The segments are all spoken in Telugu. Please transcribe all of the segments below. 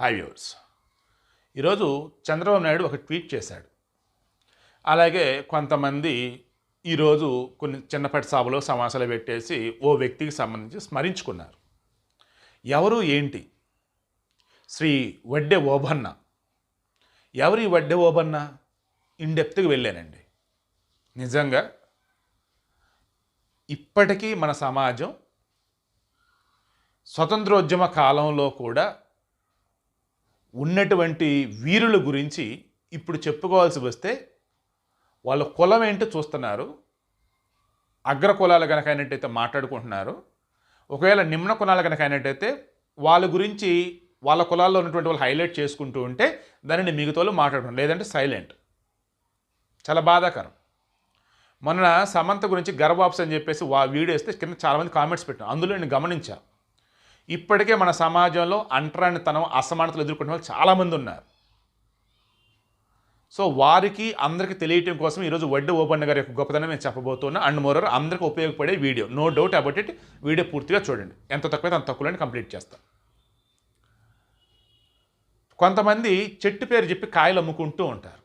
హాయ్ వ్యూవర్స్ ఈరోజు చంద్రబాబు నాయుడు ఒక ట్వీట్ చేశాడు. అలాగే కొంతమంది ఈరోజు కొన్ని చిన్నపాటి సభలో సమాసాలు పెట్టేసి ఓ వ్యక్తికి సంబంధించి స్మరించుకున్నారు. ఎవరు ఏంటి? శ్రీ వడ్డె ఓబన్న. ఎవరు ఈ వడ్డె ఓబన్న? ఇన్డెప్త్కి వెళ్ళానండి. నిజంగా ఇప్పటికీ మన సమాజం స్వతంత్రోద్యమ కాలంలో కూడా ఉన్నటువంటి వీరుల గురించి ఇప్పుడు చెప్పుకోవాల్సి వస్తే వాళ్ళ కులం ఏంటో చూస్తున్నారు. అగ్ర కులాలు కనుక అయినట్టయితే మాట్లాడుకుంటున్నారు. ఒకవేళ నిమ్న కులాలు కనుక అయినట్టయితే వాళ్ళ గురించి వాళ్ళ కులాల్లో ఉన్నటువంటి వాళ్ళు హైలైట్ చేసుకుంటూ ఉంటే దానిని మిగతా వాళ్ళు మాట్లాడుకుంటారు. లేదంటే సైలెంట్. చాలా బాధాకరం. మొన్న సమంత గురించి గర్వాప్స్ అని చెప్పేసి వా వీడియో వేస్తే కింద చాలామంది కామెంట్స్ పెట్టాను అందులో నేను గమనించాను ఇప్పటికే మన సమాజంలో అంటరానితనం అసమానతలు ఎదుర్కొనే వాళ్ళు చాలామంది ఉన్నారు. సో వారికి అందరికీ తెలియటం కోసం ఈరోజు వడ్డు ఓపెన్ గారి యొక్క గొప్పతనం నేను చెప్పబోతున్నా. అండ్ మోరర్ అందరికీ ఉపయోగపడే video. No doubt about it video పూర్తిగా చూడండి. ఎంత తక్కువైతే అంత తక్కువలోనే కంప్లీట్ చేస్తాను కొంతమంది చెట్టు పేరు చెప్పి కాయలు అమ్ముకుంటూ ఉంటారు.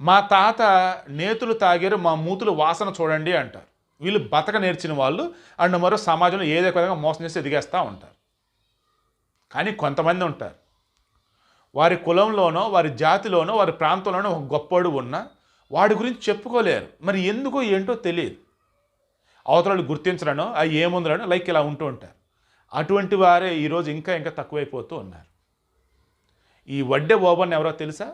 మా తాత నేతులు తాగారు మా మూతులు వాసన చూడండి అంటారు. వీళ్ళు బతక నేర్చిన వాళ్ళు అండ్ మరో సమాజంలో ఏదో ఒక విధంగా మోసం చేసి ఎదిగేస్తూ ఉంటారు. కానీ కొంతమంది ఉంటారు. వారి కులంలోనో వారి జాతిలోనో వారి ప్రాంతంలోనో ఒక గొప్పవాడు ఉన్నా వాడి గురించి చెప్పుకోలేరు. మరి ఎందుకో ఏంటో తెలియదు. అవతలాలు గుర్తించడనో అవి ఏముందనో లైక్ ఇలా ఉంటూ ఉంటారు. అటువంటి వారే ఈరోజు ఇంకా ఇంకా తక్కువైపోతూ ఉన్నారు. ఈ వడ్డే ఓబన్ ఎవరో తెలుసా?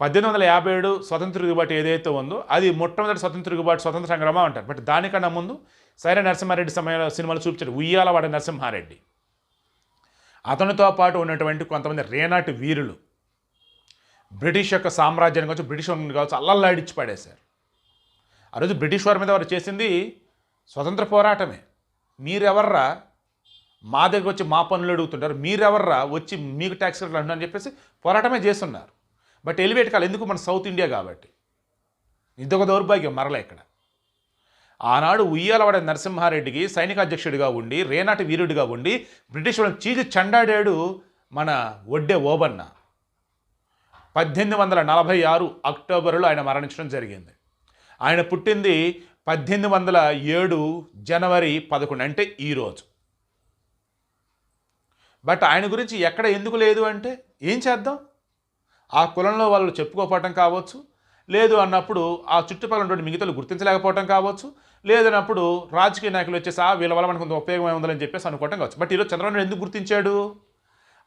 పద్దెనిమిది వందల యాభై ఏడు స్వతంత్ర తిరుగుబాటు ఏదైతే ఉందో అది మొట్టమొదటి స్వతంత్ర తిరుగుబాటు స్వతంత్ర సంగ్రామం అంటారు. బట్ దానికన్నా ముందు సైర నరసింహారెడ్డి సమయంలో సినిమాలు చూపించారు ఉయ్యాలవాడ నరసింహారెడ్డి. అతనితో పాటు ఉన్నటువంటి కొంతమంది రేనాటి వీరులు బ్రిటిష్ యొక్క సామ్రాజ్యాన్ని కావచ్చు బ్రిటిష్ వారిని కావచ్చు అల్లల్లాడిచ్చి పడేశారు. ఆ రోజు బ్రిటిష్ వారి మీద వారు చేసింది స్వతంత్ర పోరాటమే. మీరెవర్రా? మా దగ్గర వచ్చి మా పనులు అడుగుతుంటారు. మీరెవర్రా? వచ్చి మీకు ట్యాక్స్ అంటున్నారు అని చెప్పేసి పోరాటమే చేస్తున్నారు. బట్ ఎలివేట్ కాదు ఎందుకు? మన సౌత్ ఇండియా కాబట్టి. ఇదొక దౌర్భాగ్యం మరల ఇక్కడ. ఆనాడు ఉయ్యాలవాడ నరసింహారెడ్డికి సైనిక అధ్యక్షుడిగా ఉండి రేనాటి వీరుడిగా ఉండి బ్రిటిష్ వాళ్ళని చీచి చండాడాడు మన ఒడ్డే ఓబన్న. పద్దెనిమిది వందల నలభై ఆరు అక్టోబర్లో ఆయన మరణించడం జరిగింది. ఆయన పుట్టింది పద్దెనిమిది వందల ఏడు జనవరి పదకొండు అంటే ఈరోజు బట్ ఆయన గురించి ఎక్కడ ఎందుకు లేదు అంటే ఏం చేద్దాం? ఆ కులంలో వాళ్ళు చెప్పుకోపోవటం కావచ్చు లేదు అన్నప్పుడు ఆ చుట్టుపక్కల ఉన్నటువంటి మిగతాలు గుర్తించలేకపోవటం కావచ్చు లేదన్నప్పుడు రాజకీయ నాయకులు వచ్చేసి ఆ వీళ్ళ వల్ల మనకు కొంత ఉపయోగం ఉందని చెప్పేసి అనుకోవటం కావచ్చు. బట్ ఈరోజు చంద్రబాబు నాయుడు ఎందుకు గుర్తించాడు?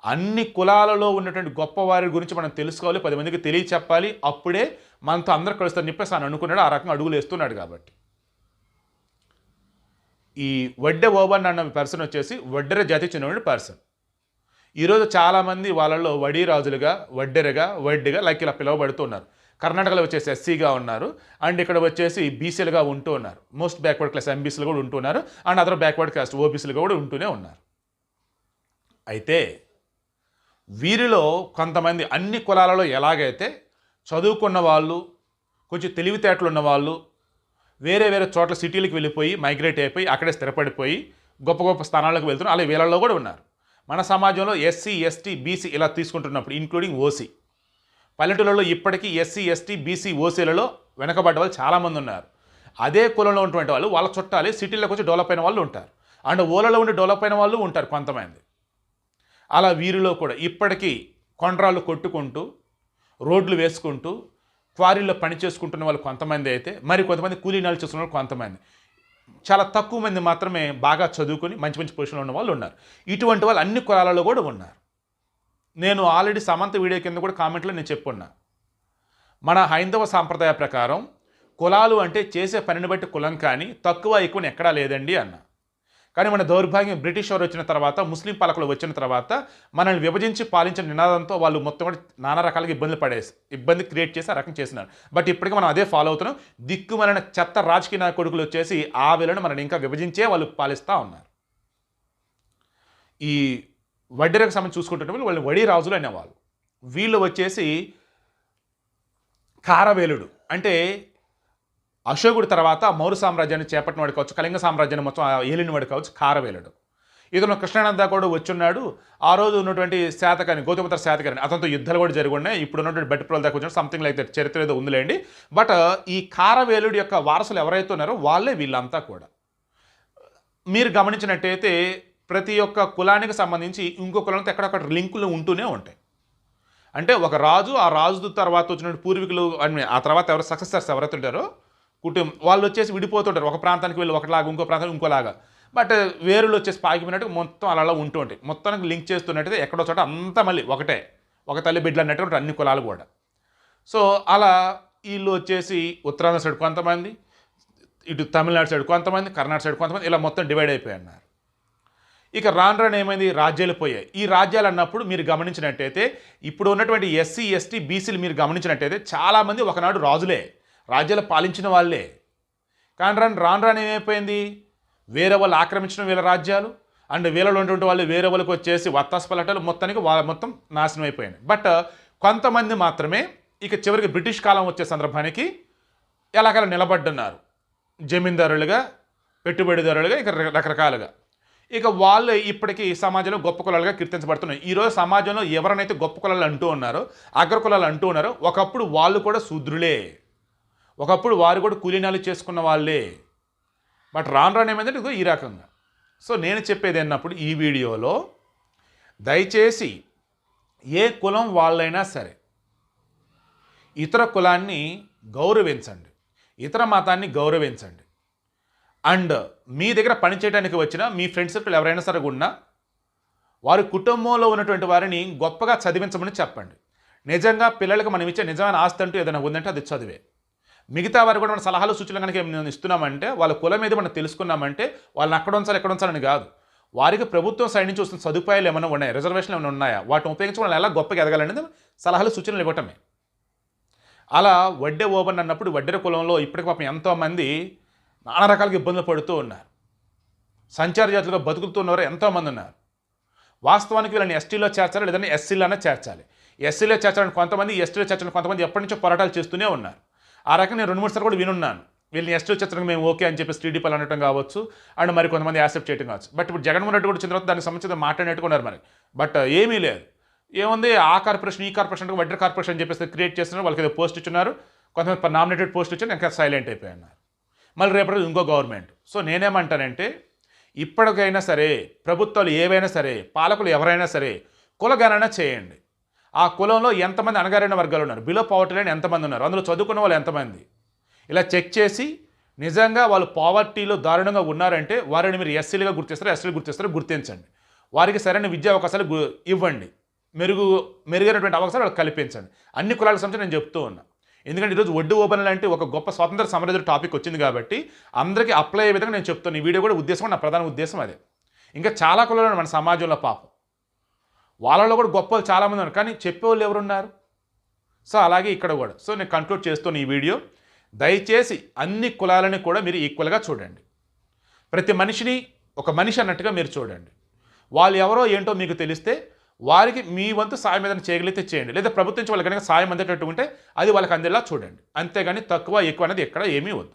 అన్ని కులాలలో ఉన్నటువంటి గొప్పవారి గురించి మనం తెలుసుకోవాలి పది మందికి తెలియచెప్పాలి అప్పుడే మనతో అందరు కలుస్తారని చెప్పేసి ఆయన అనుకున్నాడు ఆ రకంగా అడుగులు వేస్తున్నాడు కాబట్టి. ఈ వడ్డె ఓబన్ అన్న పర్సన్ వచ్చేసి వడ్డెర జాతికి చెందిన పర్సన్ ఈరోజు చాలామంది వాళ్ళలో వడి రాజులుగా వడ్డెరగా వడ్డిగా లైక్ ఇలా పిలువబడుతున్నారు. కర్ణాటకలో వచ్చేసి ఎస్సీగా ఉన్నారు. అండ్ ఇక్కడ వచ్చేసి బీసీలుగా ఉంటూ ఉన్నారు. మోస్ట్ బ్యాక్వర్డ్ క్లాస్ ఎంబీసీలు కూడా ఉంటున్నారు అండ్ అదర్ బ్యాక్వర్డ్ క్లాస్ ఓబీసీలుగా కూడా ఉంటూనే ఉన్నారు. అయితే వీరిలో కొంతమంది అన్ని కులాలలో ఎలాగైతే చదువుకున్న వాళ్ళు కొంచెం తెలివితేటలు ఉన్న వాళ్ళు వేరే వేరే చోట్ల సిటీలకు వెళ్ళిపోయి మైగ్రేట్ అయిపోయి అక్కడే స్థిరపడిపోయి గొప్ప గొప్ప స్థానాలకు వెళ్తున్నారు. అలాగే వీళ్ళల్లో కూడా ఉన్నారు. మన సమాజంలో ఎస్సీ ఎస్టీ బీసీ ఇలా తీసుకుంటున్నప్పుడు ఇంక్లూడింగ్ ఓసీ. పల్లెటూళ్ళలో ఇప్పటికీ ఎస్సీ ఎస్టీ బీసీ ఓసీలలో వెనకబడ్డ వాళ్ళు చాలామంది ఉన్నారు. అదే కులంలో ఉన్నటువంటి వాళ్ళు వాళ్ళ చుట్టాలి సిటీలకు వచ్చి డెవలప్ అయిన వాళ్ళు ఉంటారు. అండ్ ఓలలో ఉండి డెవలప్ అయిన వాళ్ళు ఉంటారు కొంతమంది. అలా వీరిలో కూడా ఇప్పటికీ కొండ్రాళ్ళు కొట్టుకుంటూ రోడ్లు వేసుకుంటూ క్వారీల్లో పని చేసుకుంటున్న వాళ్ళు కొంతమంది అయితే మరి కొంతమంది కూలీనాలు చేస్తున్న వాళ్ళు కొంతమంది. చాలా తక్కువ మంది మాత్రమే బాగా చదువుకొని మంచి మంచి పొజిషన్లో ఉన్న వాళ్ళు ఉన్నారు. ఇటువంటి వాళ్ళు అన్ని కులాలలో కూడా ఉన్నారు. నేను ఆల్రెడీ సమంత వీడియో కింద కూడా కామెంట్లో నేను చెప్పున్నా. మన హైందవ సాంప్రదాయ ప్రకారం కులాలు అంటే చేసే పనిని బట్టి కులం కానీ తక్కువ ఎక్కువ ఎక్కడా లేదండి అన్న. కానీ మన దౌర్భాగ్యం బ్రిటిష్ వారు వచ్చిన తర్వాత ముస్లిం పాలకులు వచ్చిన తర్వాత మనల్ని విభజించి పాలించిన నినాదంతో వాళ్ళు మొత్తం కూడా నానా రకాలుగా ఇబ్బందులు పడేసి ఇబ్బంది క్రియేట్ చేసి ఆ రకం చేసినారు. బట్ ఇప్పటికీ మనం అదే ఫాలో అవుతున్నాం. దిక్కుమలన చెత్త రాజకీయ నాయకుడుకులు వచ్చేసి ఆ వేళను మనల్ని ఇంకా విభజించే వాళ్ళు పాలిస్తూ ఉన్నారు. ఈ వడ్డీరకు సంబంధించి చూసుకుంటే వాళ్ళు వడి రాజులు అనేవాళ్ళు. వీళ్ళు వచ్చేసి కారవేలుడు. అంటే అశోకుడి తర్వాత మౌర్య సామ్రాజ్యాన్ని చేపట్టిన వాడు కావచ్చు కళింగ సామ్రాజ్యాన్ని మొత్తం ఏలిన వాడు కావచ్చు కారవేలుడు. ఇతను కృష్ణానంద కూడా వచ్చున్నాడు. ఆ రోజు ఉన్నటువంటి శాతకాని గౌతమతర శాతకాని అతనితో యుద్ధాలు కూడా జరిగి ఉన్నాయి ఇప్పుడు ఉన్నటువంటి బట్టిపుల దాకా వచ్చిన సంథింగ్ లైక్ దట్ చరిత్ర ఏదో ఉందిలేండి. బట్ ఈ కారవేలుడి యొక్క వారసులు ఎవరైతే ఉన్నారో వాళ్ళే వీళ్ళంతా కూడా. మీరు గమనించినట్టయితే ప్రతి ఒక్క కులానికి సంబంధించి ఇంకో కులంతో ఎక్కడొక్కడ లింకులు ఉంటూనే ఉంటాయి. అంటే ఒక రాజు ఆ రాజు తర్వాత వచ్చిన పూర్వీకులు అని ఆ తర్వాత ఎవరు సక్సెసర్స్ ఎవరైతే ఉంటారో కుటుంబం వాళ్ళు వచ్చేసి విడిపోతుంటారు. ఒక ప్రాంతానికి వెళ్ళి ఒకలాగా ఇంకో ప్రాంతానికి ఇంకోలాగా. బట్ వేరులు వచ్చేసి పాకిపోయినట్టు మొత్తం అలా అలా ఉంటూ ఉంటాయి. మొత్తానికి లింక్ చేస్తున్నట్టయితే ఎక్కడో చోట అంతా మళ్ళీ ఒకటే. ఒక తల్లి బిడ్డలు అన్నట్టు అన్ని కులాలు కూడా. సో అలా వీళ్ళు వచ్చేసి ఉత్తరాంధ్ర సైడ్ కొంతమంది ఇటు తమిళనాడు సైడ్ కొంతమంది కర్ణాటక సైడ్ కొంతమంది ఇలా మొత్తం డివైడ్ అయిపోయి అన్నారు ఇక రాను రాను ఏమైంది? రాజ్యాలు పోయాయి. ఈ రాజ్యాలు అన్నప్పుడు మీరు గమనించినట్టయితే ఇప్పుడు ఉన్నటువంటి ఎస్సీ ఎస్టీ బీసీలు మీరు గమనించినట్టయితే చాలామంది ఒకనాడు రాజులే. రాజ్యాలు పాలించిన వాళ్ళే. కానీ రాను రాను రాను ఏమైపోయింది? వేరే వాళ్ళు ఆక్రమించిన వీళ్ళ రాజ్యాలు అండ్ వీళ్ళలో ఉన్నటువంటి వాళ్ళు వేరే వాళ్ళకి వచ్చేసి వత్తాసు మొత్తానికి వాళ్ళ మొత్తం నాశనం అయిపోయింది బట్ కొంతమంది మాత్రమే ఇక చివరికి బ్రిటిష్ కాలం వచ్చే సందర్భానికి ఎలాగలా నిలబడ్డున్నారు? జమీందారులుగా పెట్టుబడిదారులుగా ఇక రకరకాలుగా. ఇక వాళ్ళు ఇప్పటికీ సమాజంలో గొప్ప కులాలుగా కీర్తించబడుతున్నాయి. ఈరోజు సమాజంలో ఎవరినైతే గొప్ప కులాలు అంటూ ఉన్నారో అగ్ర కులాలు అంటూ ఉన్నారో ఒకప్పుడు వాళ్ళు కూడా శూద్రులే. ఒకప్పుడు వారు కూడా కూలీనాలు చేసుకున్న వాళ్ళే. బట్ రాను రాను ఏమైందంటే ఈ రకంగా. సో నేను చెప్పేది అన్నప్పుడు ఈ వీడియోలో దయచేసి ఏ కులం వాళ్ళైనా సరే ఇతర కులాన్ని గౌరవించండి. ఇతర మతాన్ని గౌరవించండి. అండ్ మీ దగ్గర పనిచేయడానికి వచ్చిన మీ ఫ్రెండ్ సర్కిల్ ఎవరైనా సరే ఉన్నా వారి కుటుంబంలో ఉన్నటువంటి వారిని గొప్పగా చదివించమని చెప్పండి. నిజంగా పిల్లలకు మనం ఇచ్చే నిజమైన ఆస్తి అంటూ ఏదైనా ఉందంటే అది చదివే. మిగతా వారు కూడా మన సలహాలు సూచనలు కనుక మేము ఇస్తున్నామంటే వాళ్ళ కులం మీద మనం తెలుసుకున్నామంటే వాళ్ళని అక్కడ ఉంచాలి ఎక్కడ ఉంచాలని కాదు. వారికి ప్రభుత్వం సైడ్ నుంచి వస్తున్న సదుపాయాలు ఏమైనా ఉన్నాయి? రిజర్వేషన్లు ఏమైనా ఉన్నాయా? వాటిని ఉపయోగించి వాళ్ళు ఎలా గొప్పగా ఎదగాలనేది సలహాలు సూచనలు ఇవ్వటమే. అలా వడ్డే ఓబన్ అన్నప్పుడు వడ్డెర కులంలో ఇప్పటికి పాపం ఎంతోమంది నానా రకాలుగా ఇబ్బందులు పడుతూ ఉన్నారు. సంచార జాతులుగా బతుకుతున్నవారు ఎంతోమంది ఉన్నారు. వాస్తవానికి వీళ్ళని ఎస్టీలో చేర్చాలి? లేదంటే ఎస్సీలోనే చేర్చాలి. ఎస్సీలో చేర్చాలని కొంతమంది ఎస్టీలో చేర్చాలని కొంతమంది ఎప్పటి నుంచో పోరాటాలు చేస్తూనే ఉన్నారు. ఆ రకంగా నేను రెండు మూడు సార్లు కూడా వినున్నాను. వీళ్ళని ఎస్టీలో చేర్చడానికి మేము ఓకే అని చెప్పేసి టీడీపీలు అనటం కావచ్చు అండ్ మరి కొంతమంది యాక్సెప్ట్ చేయడం కావచ్చు. బట్ ఇప్పుడు జగన్మోహన్ రెడ్డి కూడా వచ్చిన తర్వాత దానికి సంబంధించి మాట్లాడినట్టుకున్నారు మరి. బట్ ఏమీ లేదు. ఏముంది? ఆ కార్పొరేషన్ ఈ కార్పొరేషన్ వడ్డీ కార్పొరేషన్ అని చెప్పేసి క్రియేట్ చేస్తున్నారు. వాళ్ళకి ఏదో పోస్ట్ ఇచ్చున్నారు. కొంతమంది నామినేటెడ్ పోస్ట్ ఇచ్చి ఇంకా సైలెంట్ అయిపోయినారు మళ్ళీ రేపటి ఇంకో గవర్నమెంట్. సో నేనేమంటానంటే ఇప్పటికైనా సరే ప్రభుత్వాలు ఏవైనా సరే పాలకులు ఎవరైనా సరే కులగణన చేయండి. ఆ కులంలో ఎంతమంది అణగారిన వర్గాలు ఉన్నారు? బిలో పావర్టీ లైన్ ఎంతమంది ఉన్నారు? అందులో చదువుకున్న వాళ్ళు ఎంతమంది? ఇలా చెక్ చేసి నిజంగా వాళ్ళు పావర్టీలో దారుణంగా ఉన్నారంటే వారిని మీరు ఎస్సీలుగా గుర్తిస్తారు ఎస్సీలు గుర్తిస్తారు గుర్తించండి. వారికి సరైన విద్యా అవకాశాలు గు- ఇవ్వండి. మెరుగు మెరుగైనటువంటి అవకాశాలు వాళ్ళకి కల్పించండి. అన్ని కులాలకు సంబంధించి నేను చెప్తూ ఉన్నా. ఎందుకంటే ఈరోజు ఒడ్డు ఓపెన్ లాంటి ఒక గొప్ప స్వాతంత్ర సమరయుడు టాపిక్ వచ్చింది కాబట్టి అందరికీ అప్లై అయ్యే విధంగా నేను చెప్తాను ఈ వీడియో కూడా ఉద్దేశం నా ప్రధాన ఉద్దేశం అదే. ఇంకా చాలా కులాలు మన సమాజంలో పాపం. వాళ్ళలో కూడా గొప్ప చాలామంది ఉన్నారు. కానీ చెప్పేవాళ్ళు ఎవరున్నారు? సో అలాగే ఇక్కడ కూడా. సో నేను కంక్లూడ్ చేస్తున్న ఈ వీడియో. దయచేసి అన్ని కులాలని కూడా మీరు ఈక్వల్గా చూడండి. ప్రతి మనిషిని ఒక మనిషి అన్నట్టుగా మీరు చూడండి. వాళ్ళు ఎవరో ఏంటో మీకు తెలిస్తే వారికి మీ వంతు సాయం ఏదైనా చేయగలిగితే చేయండి. లేదా ప్రభుత్వం నుంచి వాళ్ళకి కనుక సాయం అందేటట్టు ఉంటే అది వాళ్ళకి అందేలా చూడండి. అంతేగాని తక్కువ ఎక్కువ అనేది ఎక్కడ ఏమీ వద్దు.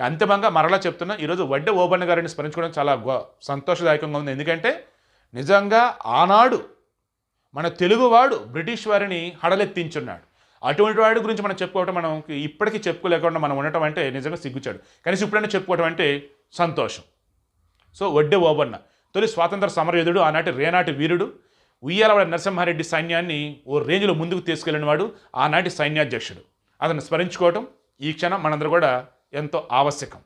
అంతిమంగా మరలా చెప్తున్నా ఈరోజు వడ్డే ఓబన్న గారిని స్మరించుకోవడం చాలా సంతోషదాయకంగా ఉంది. ఎందుకంటే నిజంగా ఆనాడు మన తెలుగువాడు బ్రిటిష్ వారిని హడలెత్తించున్నాడు. అటువంటి వాడి గురించి మనం చెప్పుకోవటం మనం ఇప్పటికీ చెప్పుకోలేకుండా మనం ఉండటం అంటే నిజంగా సిగ్గుచాడు. కనీసం ఇప్పుడైనా చెప్పుకోవటం అంటే సంతోషం. సో వడ్డే ఓబన్న. తొలి స్వాతంత్ర సమరయోధుడు ఆనాటి రేనాటి వీరుడు ఉయ్యాలవాడ నరసింహారెడ్డి సైన్యాన్ని ఓ రేంజ్లో ముందుకు తీసుకెళ్ళిన వాడు ఆనాటి సైన్యాధ్యక్షుడు. అతను స్మరించుకోవటం ఈ క్షణం మనందరూ కూడా ఎంతో ఆవశ్యకం.